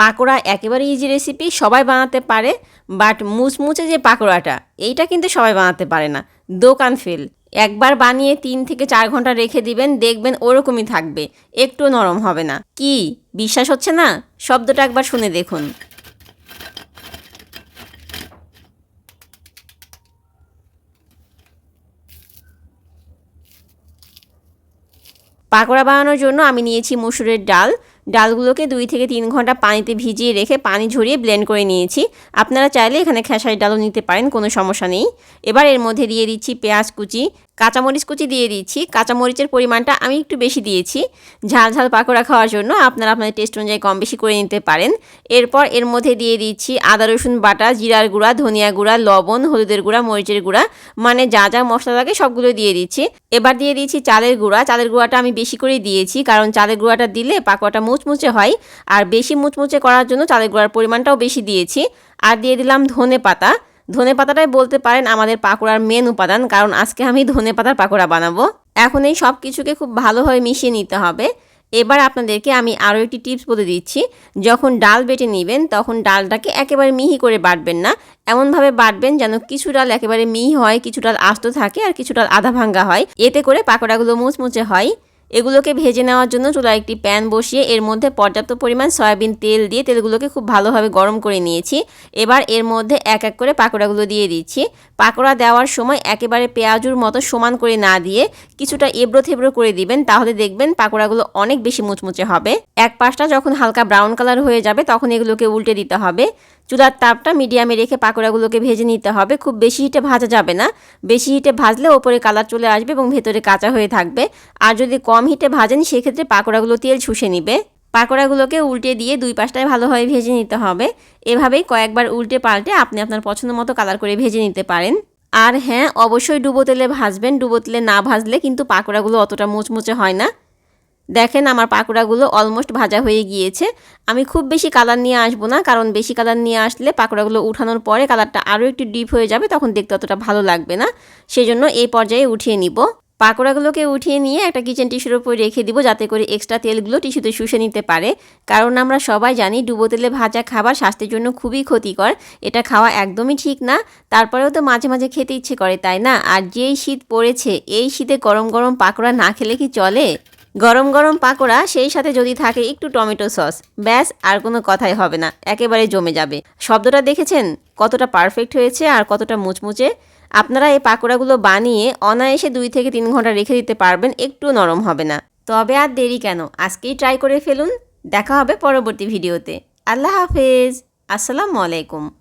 পাকোড়া একেবারে easy recipe সবাই বানাতে পারে বাট মুচমুচে যে পাকোড়াটা, এইটা কিন্তু সবাই বানাতে পারে না। দোকান ফেল একবার বানিয়ে তিন থেকে চার ঘণ্টা রেখে দিবেন, দেখবেন ওরকমই থাকবে, একটু নরম হবে না। কি? বিশ্বাস হচ্ছে না? শব্দটা একবার শুনে দেখুন। পাকোড়া বানানোর জন্য আমি নিয়েছি মসুরের ডাল। ডালগুলোকে দুই থেকে তিন ঘণ্টা পানিতে ভিজিয়ে রেখে পানি ঝরিয়ে ব্লেন্ড করে নিয়েছি। আপনারা চাইলে এখানে খেসারি ডালও নিতে পারেন, কোনো সমস্যা নেই। এবার এর মধ্যে দিয়ে দিচ্ছি পেঁয়াজ কুচি কাঁচামরিচ কুচি দিয়ে দিচ্ছি। কাঁচামরিচের পরিমাণটা আমি একটু বেশি দিয়েছি। ঝাল ঝাল পাকোড়া খাওয়ার জন্য আপনারা আপনাদের টেস্ট অনুযায়ী কম বেশি করে নিতে পারেন। এরপর এর মধ্যে দিয়ে দিচ্ছি আদা, রসুন বাটা, জিরার গুঁড়া, ধনিয়া গুঁড়া, লবণ, হলুদের গুঁড়া, মরিচের গুঁড়া। মানে যা যা মশলা লাগে সবগুলো দিয়ে দিচ্ছি। এবার দিয়ে দিচ্ছি চালের গুঁড়া। চালের গুঁড়াটা আমি বেশি করে দিয়েছি কারণ চালের গুঁড়াটা দিলে পাকোড়াটা মুচমুচে হয়। আর বেশি মুচমুচে করার জন্য চালের গুঁড়ার পরিমাণটাও বেশি দিয়েছি। আর দিয়ে দিলাম ধনে পাতা। ধনে পাতাটাই বলতে পারেন আমাদের পাকোড়ার মেন উপাদান, কারণ আজকে আমি ধনে পাতার পাকোড়া বানাবো। এখন এই সব কিছুকে খুব ভালোভাবে মিশিয়ে নিতে হবে। এবার আপনাদেরকে আমি আরও একটি টিপস বলে দিচ্ছি। যখন ডাল বেটে নেবেন, তখন ডালটাকে একেবারে মিহি করে বাটবেন না। এমনভাবে বাটবেন যেন কিছু ডাল একেবারে মিহি হয়, কিছু ডাল আস্ত থাকে আর কিছু ডাল আধা ভাঙ্গা হয়। এতে করে পাকোড়াগুলো মুচমুচে হয়। এগুলোকে ভেজে নেওয়ার জন্য চুলায় একটি প্যান বসিয়ে এর মধ্যে পর্যাপ্ত পরিমাণ সয়াবিন তেল দিয়ে তেলগুলোকে খুব ভালোভাবে গরম করে নিয়েছি। এবার এর মধ্যে এক এক করে পাকোড়াগুলো দিয়ে দিচ্ছি। পাকোড়া দেওয়ার সময় একেবারে পেঁয়াজুর মতো সমান করে না দিয়ে কিছুটা এবড়ো থেবড়ো করে দিবেন, তাহলে দেখবেন পাকোড়াগুলো অনেক বেশি মুচমুচে হবে। এক পাশটা যখন হালকা ব্রাউন কালার হয়ে যাবে, তখন এগুলোকে উল্টে দিতে হবে। চুলার তাপটা মিডিয়ামে রেখে পাকোড়াগুলোকে ভেজে নিতে হবে। খুব বেশি হিটে ভাজা যাবে না। বেশি হিটে ভাজলে ওপরে কালার চলে আসবে এবং ভেতরে কাঁচা হয়ে থাকবে। আর যদি কম হিটে ভাজেন, সেক্ষেত্রে পাকোড়াগুলো তেল শুষে নিবে। পাকোড়াগুলোকে উল্টে দিয়ে দুই পাশটায় ভালোভাবে ভেজে নিতে হবে। এভাবেই কয়েকবার উল্টে পাল্টে আপনি আপনার পছন্দ মতো কালার করে ভেজে নিতে পারেন। আর হ্যাঁ অবশ্যই ডুবো তেলে ভাজবেন। ডুবো তেলে না ভাজলে কিন্তু পাকোড়াগুলো অতটা মুচমুচে হয় না। দেখেন, আমার পাকোড়াগুলো অলমোস্ট ভাজা হয়ে গিয়েছে। আমি খুব বেশি কালার নিয়ে আসব না, কারণ বেশি কালার নিয়ে আসলে পাকোড়াগুলো উঠানোর পরে কালারটা আরও একটু ডিপ হয়ে যাবে, তখন দেখতে অতটা ভালো লাগবে না। সেজন্য এই পর্যায়ে উঠিয়ে নিব। পাকোড়াগুলোকে উঠিয়ে নিয়ে একটা কিচেন টিস্যুর উপর রেখে দিব যাতে করে এক্সট্রা তেলগুলো টিস্যুতে শুষে নিতে পারে। কারণ আমরা সবাই জানি ডুবো তেলে ভাজা খাবার স্বাস্থ্যের জন্য খুবই ক্ষতিকর। এটা খাওয়া একদমই ঠিক না। তারপরেও তো মাঝে মাঝে খেতে ইচ্ছে করে, তাই না? আর যেই শীত পড়েছে, এই শীতে গরম গরম পাকোড়া না খেলে কি চলে? গরম গরম পাকোড়া সেই সাথে যদি থাকে একটু টমেটো সস, ব্যাস, আর কোনো কথাই হবে না। একেবারে জমে যাবে। শব্দটা দেখেছেন? কতটা পারফেক্ট হয়েছে আর কতটা মুচমুচে? আপনারা এই পাকোড়াগুলো বানিয়ে অনায়াসে দুই থেকে তিন ঘণ্টা রেখে দিতে পারবেন, একটু নরম হবে না। তবে আর দেরি কেন? আজকেই ট্রাই করে ফেলুন। দেখা হবে পরবর্তী ভিডিওতে। আল্লাহ হাফেজ। আসসালামু আলাইকুম।